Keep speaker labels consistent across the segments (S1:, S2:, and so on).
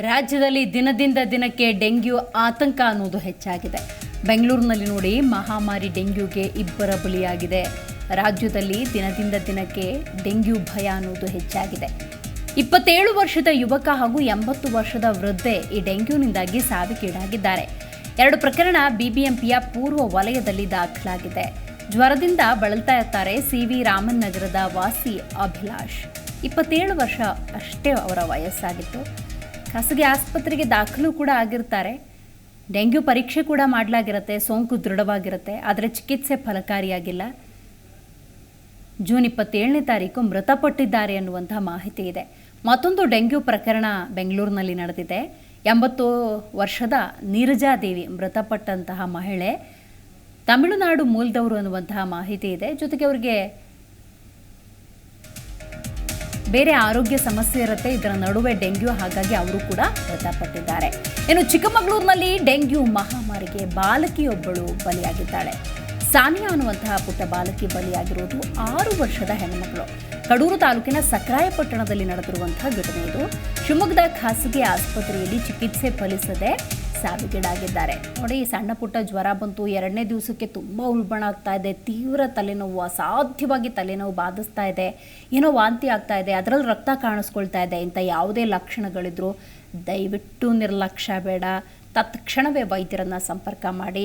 S1: ರಾಜ್ಯದಲ್ಲಿ ದಿನದಿಂದ ದಿನಕ್ಕೆ ಡೆಂಗ್ಯೂ ಆತಂಕ ಅನ್ನೋದು ಹೆಚ್ಚಾಗಿದೆ. ಬೆಂಗಳೂರಿನಲ್ಲಿ ನೋಡಿ ಮಹಾಮಾರಿ ಡೆಂಗ್ಯೂಗೆ ಇಬ್ಬರ ಬಲಿಯಾಗಿದೆ. ರಾಜ್ಯದಲ್ಲಿ ದಿನದಿಂದ ದಿನಕ್ಕೆ ಡೆಂಗ್ಯೂ ಭಯ ಅನ್ನೋದು ಹೆಚ್ಚಾಗಿದೆ. ಇಪ್ಪತ್ತೇಳು ವರ್ಷದ ಯುವಕ ಹಾಗೂ ಎಂಬತ್ತು ವರ್ಷದ ವೃದ್ಧೆ ಈ ಡೆಂಗ್ಯೂನಿಂದಾಗಿ ಸಾವಿಗೀಡಾಗಿದ್ದಾರೆ. ಎರಡು ಪ್ರಕರಣ ಬಿಬಿಎಂಪಿಯ ಪೂರ್ವ ವಲಯದಲ್ಲಿ ದಾಖಲಾಗಿದೆ. ಜ್ವರದಿಂದ ಬಳಲ್ತಾ ಇರ್ತಾರೆ ಸಿ ವಿ ರಾಮನ್ ನಗರದ ವಾಸಿ ಅಭಿಲಾಷ್. ಇಪ್ಪತ್ತೇಳು ವರ್ಷ ಅಷ್ಟೇ ಅವರ ವಯಸ್ಸಾಗಿತ್ತು. ಖಾಸಗಿ ಆಸ್ಪತ್ರೆಗೆ ದಾಖಲು ಕೂಡ ಆಗಿರ್ತಾರೆ. ಡೆಂಗ್ಯೂ ಪರೀಕ್ಷೆ ಕೂಡ ಮಾಡಲಾಗಿರುತ್ತೆ, ಸೋಂಕು ದೃಢವಾಗಿರುತ್ತೆ, ಆದರೆ ಚಿಕಿತ್ಸೆ ಫಲಕಾರಿಯಾಗಿಲ್ಲ. ಜೂನ್ ಇಪ್ಪತ್ತೇಳನೇ ತಾರೀಕು ಮೃತಪಟ್ಟಿದ್ದಾರೆ ಅನ್ನುವಂತಹ ಮಾಹಿತಿ ಇದೆ. ಮತ್ತೊಂದು ಡೆಂಗ್ಯೂ ಪ್ರಕರಣ ಬೆಂಗಳೂರಿನಲ್ಲಿ ನಡೆದಿದೆ. ಎಂಬತ್ತು ವರ್ಷದ ನೀರಜಾದೇವಿ ಮೃತಪಟ್ಟಂತಹ ಮಹಿಳೆ. ತಮಿಳುನಾಡು ಮೂಲದವರು ಅನ್ನುವಂತಹ ಮಾಹಿತಿ ಇದೆ. ಜೊತೆಗೆ ಅವರಿಗೆ ಬೇರೆ ಆರೋಗ್ಯ ಸಮಸ್ಯೆ ಇರುತ್ತೆ, ಇದರ ನಡುವೆ ಡೆಂಗ್ಯೂ ಹಾಗಾಗಿ ಅವರು ಕೂಡ ಮೃತಪಟ್ಟಿದ್ದಾರೆ. ಇನ್ನು ಚಿಕ್ಕಮಗಳೂರಿನಲ್ಲಿ ಡೆಂಗ್ಯೂ ಮಹಾಮಾರಿಗೆ ಬಾಲಕಿಯೊಬ್ಬಳು ಬಲಿಯಾಗಿದ್ದಾಳೆ. ಸಾನಿಯಾ ಅನ್ನುವಂತಹ ಪುಟ್ಟ ಬಾಲಕಿ ಬಲಿಯಾಗಿರುವುದು ಆರು ವರ್ಷದ ಹೆಣ್ಣುಮಗಳು ಕಡೂರು ತಾಲೂಕಿನ ಸಕ್ರಾಯಪಟ್ಟಣದಲ್ಲಿ ನಡೆದಿರುವಂತಹ ಘಟನೆ ಇದು. ಶಿವಮೊಗ್ಗದ ಖಾಸಗಿ ಆಸ್ಪತ್ರೆಯಲ್ಲಿ ಚಿಕಿತ್ಸೆ ಫಲಿಸದೆ ಸಾವಿಗೀಡಾಗಿದ್ದಾರೆ ನೋಡಿ ಸಣ್ಣ ಪುಟ್ಟ ಜ್ವರ ಬಂತು. ಎರಡನೇ ದಿವಸಕ್ಕೆ ತುಂಬ ಉಲ್ಬಣ ಆಗ್ತಾ ಇದೆ. ತೀವ್ರ ತಲೆನೋವು, ಅಸಾಧ್ಯವಾಗಿ ತಲೆನೋವು ಬಾಧಿಸ್ತಾ ಇದೆ. ಏನೋ ವಾಂತಿ ಆಗ್ತಾ ಇದೆ. ಅದರಲ್ಲಿ ರಕ್ತ ಕಾಣಿಸ್ಕೊಳ್ತಾ ಇದೆ ಇಂಥ ಯಾವುದೇ ಲಕ್ಷಣಗಳಿದ್ರು ದಯವಿಟ್ಟು ನಿರ್ಲಕ್ಷ್ಯ ಬೇಡ. ತತ್ಕ್ಷಣವೇ ವೈದ್ಯರನ್ನು ಸಂಪರ್ಕ ಮಾಡಿ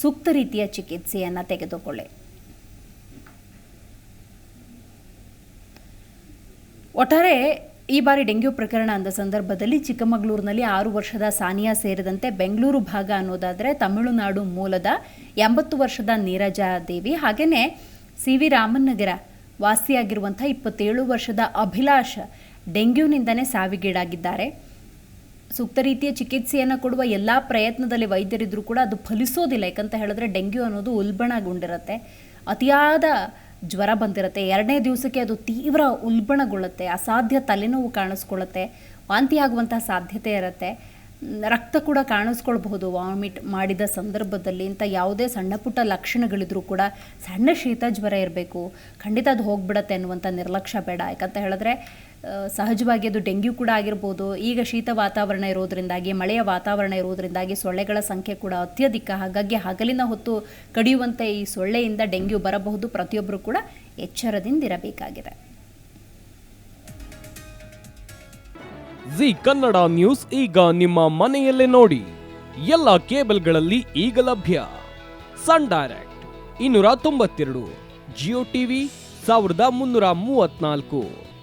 S1: ಸೂಕ್ತ ರೀತಿಯ ಚಿಕಿತ್ಸೆಯನ್ನು ತೆಗೆದುಕೊಳ್ಳಿ. ಒಟ್ಟಾರೆ ಈ ಬಾರಿ ಡೆಂಗ್ಯೂ ಪ್ರಕರಣ ಅಂದ ಸಂದರ್ಭದಲ್ಲಿ ಚಿಕ್ಕಮಗಳೂರಿನಲ್ಲಿ ಆರು ವರ್ಷದ ಸಾನಿಯಾ ಸೇರಿದಂತೆ ಬೆಂಗಳೂರು ಭಾಗ ಅನ್ನೋದಾದರೆ ತಮಿಳುನಾಡು ಮೂಲದ ಎಂಬತ್ತು ವರ್ಷದ ನೀರಜಾ ದೇವಿ. ಹಾಗೆಯೇ ಸಿ ವಿ ರಾಮನಗರ ವಾಸಿಯಾಗಿರುವಂಥ ಇಪ್ಪತ್ತೇಳು ವರ್ಷದ ಅಭಿಲಾಷ್ ಡೆಂಗ್ಯೂನಿಂದನೇ ಸಾವಿಗೀಡಾಗಿದ್ದಾರೆ. ಸೂಕ್ತ ರೀತಿಯ ಚಿಕಿತ್ಸೆಯನ್ನು ಕೊಡುವ ಎಲ್ಲ ಪ್ರಯತ್ನದಲ್ಲಿ ವೈದ್ಯರಿದ್ದರೂ ಕೂಡ ಅದು ಫಲಿಸೋದಿಲ್ಲ. ಯಾಕಂತ ಹೇಳಿದ್ರೆ ಡೆಂಗ್ಯೂ ಅನ್ನೋದು ಉಲ್ಬಣಗೊಂಡಿರುತ್ತೆ. ಅತಿಯಾದ ಜ್ವರ ಬಂದಿರುತ್ತೆ. ಎರಡನೇ ದಿವಸಕ್ಕೆ ಅದು ತೀವ್ರ ಉಲ್ಬಣಗೊಳ್ಳುತ್ತೆ. ಅಸಾಧ್ಯ ತಲೆನೋವು ಕಾಣಿಸ್ಕೊಳ್ಳುತ್ತೆ. ವಾಂತಿ ಆಗುವಂತಹ ಸಾಧ್ಯತೆ ಇರುತ್ತೆ. ರಕ್ತ ಕೂಡ ಕಾಣಿಸ್ಕೊಳ್ಬಹುದು. ವಾಮಿಟ್ ಮಾಡಿದ ಸಂದರ್ಭದಲ್ಲಿ ಇಂಥ ಯಾವುದೇ ಸಣ್ಣ ಪುಟ್ಟ ಲಕ್ಷಣಗಳಿದ್ರೂ ಕೂಡ ಸಣ್ಣ ಶೀತ ಜ್ವರ ಇರಬೇಕು. ಖಂಡಿತ ಅದು ಹೋಗ್ಬಿಡತ್ತೆ ಅನ್ನುವಂಥ ನಿರ್ಲಕ್ಷ್ಯ ಬೇಡ. ಯಾಕಂತ ಹೇಳಿದ್ರೆ ಸಹಜವಾಗಿ ಅದು ಡೆಂಗ್ಯೂ ಕೂಡ ಆಗಿರ್ಬೋದು. ಈಗ ಶೀತ ವಾತಾವರಣ ಇರೋದ್ರಿಂದಾಗಿ, ಮಳೆಯ ವಾತಾವರಣ ಇರೋದ್ರಿಂದಾಗಿ ಸೊಳ್ಳೆಗಳ ಸಂಖ್ಯೆ ಕೂಡ ಅತ್ಯಧಿಕ. ಹಾಗಾಗಿ ಹಗಲಿನ ಹೊತ್ತು ಕಡಿಯುವಂತೆ ಈ ಸೊಳ್ಳೆಯಿಂದ ಡೆಂಗ್ಯೂ ಬರಬಹುದು. ಪ್ರತಿಯೊಬ್ಬರು ಕೂಡ ಎಚ್ಚರದಿಂದಿರಬೇಕಾಗಿದೆ.
S2: ಜಿ ಕನ್ನಡ ನ್ಯೂಸ್ ಈಗ ನಿಮ್ಮ ಮನೆಯಲ್ಲೇ ನೋಡಿ. ಎಲ್ಲ ಕೇಬಲ್ಗಳಲ್ಲಿ ಈಗ ಲಭ್ಯ. ಸನ್ ಡೈರೆಕ್ಟ್, ಇನ್ನೂರ ತೊಂಬತ್ತೆರಡು, ಜಿಯೋ ಟಿವಿ, ಸಾವಿರದ ಮುನ್ನೂರ ಮೂವತ್ನಾಲ್ಕು